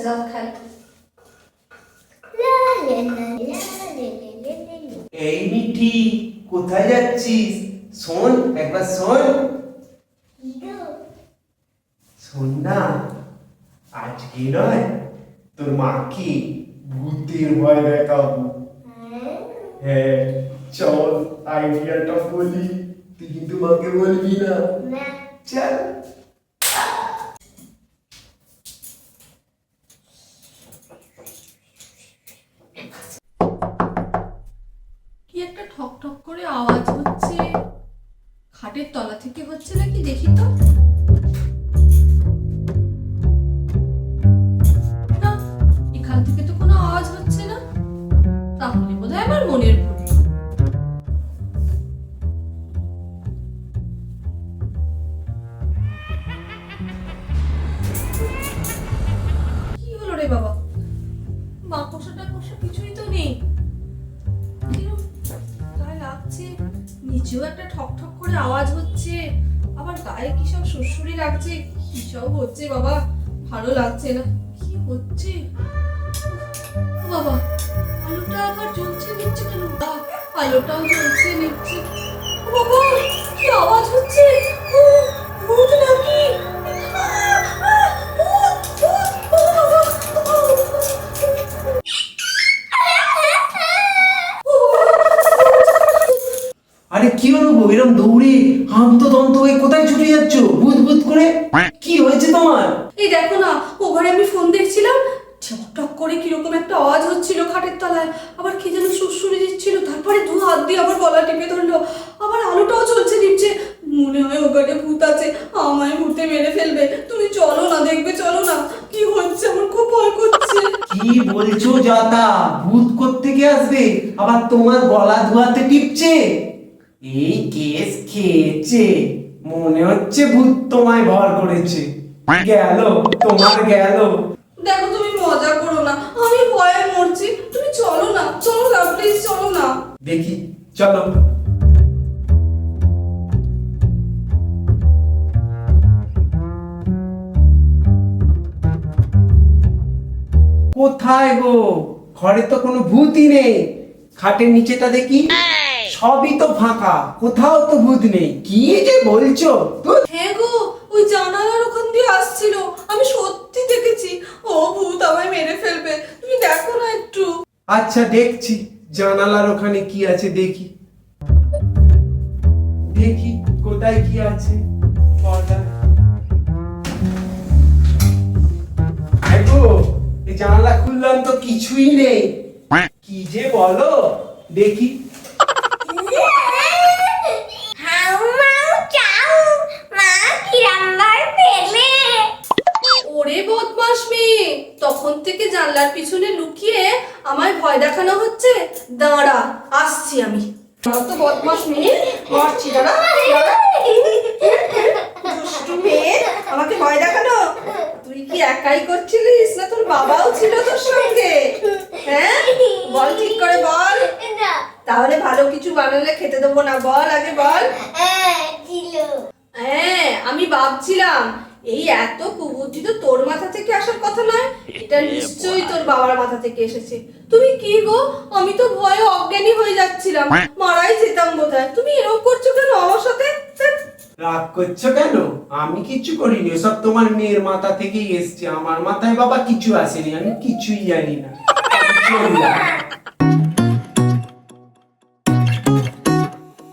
zamknę. এই মিটি কোথায় যাচ্ছিস শোন একবার শোন শোন না আজকে নয় তোর মাকে ভূতের ভয় দেখাবো হ্যাঁ চল আইডিয়াটা বলি তুই কিন্তু মাকে বলবি না চল খাটের তলা থেকে হচ্ছে নাকি দেখি তো? এখান থেকে তো কোনো আওয়াজ হচ্ছে না। তাহলে আমার মনের ভুল। কি হলো রে বাবা? মাকড়সাটা কষা কিছুই তো নেই। নিচেও একটা ঠক ঠক করে আওয়াজ হচ্ছে। আবার গায়ে কি সব সুরসুরি লাগছে? কি সব হচ্ছে বাবা? ভালো লাগছে না। কি হচ্ছে? বাবা, আলোটা আবার জ্বলছে, নিচ্ছে কেন? আলোটাও জ্বলছে, নিচ্ছে। বাবা, কি আওয়াজ হচ্ছে? আরে কি হলো গো? এরম দৌড়ে হামতো দন্ত হয়ে কোথায় ছুটে যাচ্ছ? ভূত ভূত করে? কি হয়েছে তোমার? এই দেখো না ও ঘরে আমি ফোন দেখছিলাম টক টক করে কীরকম একটা আওয়াজ হচ্ছিল খাটের তলায়। আবার কি যেন সুরসুরি দিচ্ছিল তারপরে দু হাত দিয়ে আবার গলা টিপে ধরলো। আবার আলোটাও চলছে নিচ্ছে মনে হয় ওখানে ভূত আছে আমায় ভূতে মেরে ফেলবে। তুমি চলো না দেখবে চলো না। কি হচ্ছে? আমার খুব ভয় করছে। কি বলছো যাতা? ভূত কোত্থেকে আসবে? আবার তোমার গলা ধোয়াতে টিপছে? এই কেস খেয়েছে। মনে হচ্ছে ভূত তোমায় ভর করেছে। গেল তোমার গেল। দেখো তুমি মজা করো না। আমি ভয়ে মরছি। তুমি চলো না চলো না প্লিজ চলো না। দেখি চলো। কোথায় গো? ঘরে তো কোনো ভূতই নেই। খাটের নিচেটা দেখি। সবই তো ফাঁকা কোথাও তো ভূত নেই। কি যে বলছো। হ্যাঁ গো ওই জানালার ওখান দিয়ে আসছিল। আমি সত্যি দেখেছি। ও ভূত আমায় মেরে ফেলবে। তুমি দেখো না একটু। আচ্ছা দেখছি। জানালার ওখানে কি আছে দেখি। দেখি কোথায় কি আছে। পর্দায়। এই জানালা খুললাম তো কিছুই নেই। কি যে বলো? দেখি ওরে বদমাস মেয়ে তখন থেকে জানলার পিছনে লুকিয়ে আমায় ভয় দেখানো হচ্ছে? দাঁড়া আসছি আমি। তো বদমাস মেয়ে মারছি দাঁড়া দাঁড়া। দুষ্টু মেয়ে আমাকে ভয় দেখানো? তুই কি একাই করছিলিস? না তোর বাবাও ছিল তোর সঙ্গে? হ্যাঁ? বল ঠিক করে বল। তাহলে ভালো কিছু বানালে খেতে দেবো না। বল আগে বল। হ্যাঁ আমি ভাবছিলাম এই এত কুবুদ্ধি তো তোর মাথা থেকে আসার কথা নয়। এটা নিশ্চয়ই তোর বাবার মাথা থেকে এসেছে। তুমি কি গো? আমি তো ভয়ে অজ্ঞানী হয়ে যাচ্ছিলাম। মারাই যেতাম বোধহয়। তুমি এরকম করছ কেন আমার সাথে? রাগ করছ কেন? আমি কিচ্ছু করিনি। সব তোমার মেয়ের মাথা থেকেই এসছে। আমার মাথায় বাবা কিছু আসেনি। আমি কিছুই জানি না।